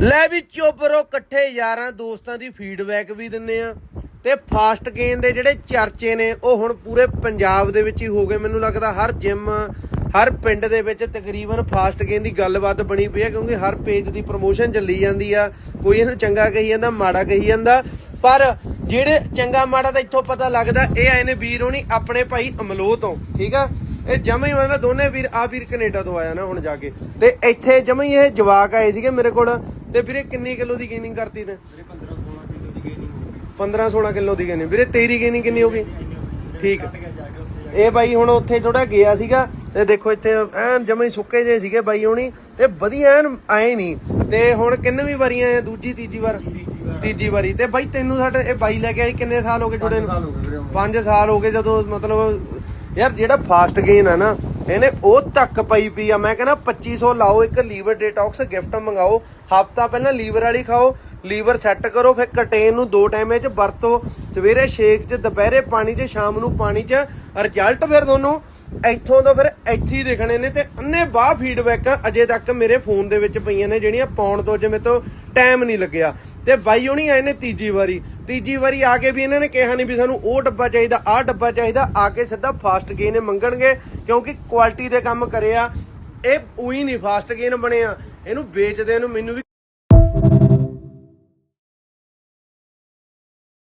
ਲੈ ਵੀ ਚੋਬਰੋ ਇਕੱਠੇ ਯਾਰਾਂ ਦੋਸਤਾਂ ਦੀ ਫੀਡਬੈਕ ਵੀ ਦਿੰਨੇ ਆ ਤੇ ਫਾਸਟ ਗੇਨ ਦੇ ਜਿਹੜੇ ਚਰਚੇ ਨੇ, ਉਹ ਹੁਣ ਪੂਰੇ ਪੰਜਾਬ ਦੇ ਵਿੱਚ ਹੀ ਹੋ ਗਏ। ਮੈਨੂੰ ਲੱਗਦਾ ਹਰ ਜਿਮ ਹਰ ਪਿੰਡ ਦੇ ਵਿੱਚ ਤਕਰੀਬਨ ਫਾਸਟ ਗੇਨ ਦੀ ਗੱਲਬਾਤ ਬਣੀ ਪਈ ਹੈ, ਕਿਉਂਕਿ ਹਰ ਪੇਜ ਦੀ ਪ੍ਰੋਮੋਸ਼ਨ ਚੱਲੀ ਜਾਂਦੀ ਆ। ਕੋਈ ਇਹਨੂੰ ਚੰਗਾ ਕਹੀ ਜਾਂਦਾ, ਮਾੜਾ ਕਹੀ ਜਾਂਦਾ। ਪਰ ਜਿਹੜੇ ਚੰਗਾ ਮਾੜਾ ਤਾਂ ਇੱਥੋਂ ਪਤਾ ਲੱਗਦਾ, ਇਹ ਆਏ ਨੇ ਵੀਰ ਹੋਣੀ ਆਪਣੇ ਭਾਈ ਅਮਲੋ ਤੋਂ, ਠੀਕ ਆ? ਇਹ ਜਮਾ ਹੀ ਮਤਲਬ ਦੋਨੇ ਵੀਰ ਆ ਵੀਰ ਕੈਨੇਡਾ ਤੋਂ ਆਇਆ ਨਾ ਹੁਣ ਜਾ ਕੇ। ਤੇ ਇੱਥੇ ਜਮਾ ਹੀ ਇਹ ਜਵਾਕ ਆਏ ਸੀਗੇ ਮੇਰੇ ਕੋਲ। ਤੇ ਵੀਰੇ ਕਿੰਨੀ ਕਿਲੋ ਦੀ ਗੇਨਿੰਗ ਕਰਤੀ ਤੇ? 15 16 ਕਿਲੋ ਦੀ ਗੇਨਿੰਗ ਵੀਰੇ ਤੇਰੀ ਗੇਨਿੰਗ ਕਿੰਨੀ ਹੋ ਗਈ? ਠੀਕ। ਇਹ ਬਾਈ ਹੁਣ ਉੱਥੇ ਥੋੜਾ ਗਿਆ ਸੀਗਾ। ਤੇ ਦੇਖੋ ਇੱਥੇ ਐਨ ਜਮਾ ਸੁੱਕੇ ਜੇ ਸੀਗੇ ਬਾਈ ਹੋਣੀ। ਤੇ ਵਧੀਆ ਐਨ ਆਏ ਨਹੀਂ ਤੇ ਹੁਣ ਕਿੰਨਵੀਂ ਵਾਰੀ ਆਏ? ਦੂਜੀ ਤੀਜੀ ਵਾਰ? ਤੀਜੀ ਵਾਰੀ। ਤੇ ਬਾਈ ਤੈਨੂੰ ਸਾਡੇ ਇਹ ਬਾਈ ਲੈ ਕੇ ਆਈ ਕਿੰਨੇ ਸਾਲ ਹੋ ਗਏ ਜੁੜੇ ਨੂੰ? 5 ਸਾਲ ਹੋ ਗਏ ਜਦੋਂ ਮਤਲਬ ਯਾਰ ਜਿਹੜਾ ਫਾਸਟ ਗੇਨ ਹੈ ਨਾ, ਇਹਨੇ ਉਹ ਤੱਕ ਪਈ ਪਈ ਆ। ਮੈਂ ਕਹਿੰਦਾ 2500 ਲਾਓ, ਇੱਕ ਲੀਵਰ ਡਿਟੌਕਸ ਗਿਫਟ ਮੰਗਾਓ। ਹਫਤਾ ਪਹਿਲਾਂ ਲੀਵਰ ਵਾਲੀ ਖਾਓ, ਲੀਵਰ ਸੈੱਟ ਕਰੋ, ਫਿਰ ਕਟੇਨ ਨੂੰ ਦੋ ਟਾਈਮ ਚ ਵਰਤੋ। ਸਵੇਰੇ ਸ਼ੇਕ ਚ, ਦੁਪਹਿਰੇ ਪਾਣੀ ਚ, ਸ਼ਾਮ ਨੂੰ ਪਾਣੀ ਚ। ਰਿਜ਼ਲਟ ਫਿਰ ਦੋਨੋਂ ਇੱਥੋਂ ਤੋਂ ਫਿਰ ਇੱਥੇ ਹੀ ਦਿਖਣੇ ਨੇ ਤੇ ਅੰਨੇ ਬਾਹ ਫੀਡਬੈਕਾਂ ਅਜੇ ਤੱਕ ਮੇਰੇ ਫੋਨ ਦੇ ਵਿੱਚ ਪਈਆਂ ਨੇ, ਜਿਹੜੀਆਂ ਪਾਉਣ ਤੋਂ ਜਿਵੇਂ ਤੋਂ ਟਾਈਮ ਨਹੀਂ ਲੱਗਿਆ। ਤੇ ਬਾਈ ਹੋਣੀ ਆਏ ਨੇ ਤੀਜੀ ਵਾਰੀ। ਤੀਜੀ ਵਾਰੀ ਆ ਕੇ ਵੀ ਇਹਨਾਂ ਨੇ ਕਿਹਾ ਨਹੀਂ ਵੀ ਸਾਨੂੰ ਉਹ ਡੱਬਾ ਚਾਹੀਦਾ, ਆਹ ਡੱਬਾ ਚਾਹੀਦਾ, ਆ ਕੇ ਸਿੱਧਾ ਫਾਸਟ ਗੇਨ ਮੰਗਣਗੇ, ਕਿਉਂਕਿ ਕੁਆਲਿਟੀ ਦੇ ਕੰਮ ਕਰਿਆ ਇਹ ਉਹੀ ਨਹੀਂ ਫਾਸਟ ਗੇਨ ਬਣਿਆ ਇਹਨੂੰ ਵੇਚਦੇ ਨੂੰ ਮੈਨੂੰ ਵੀ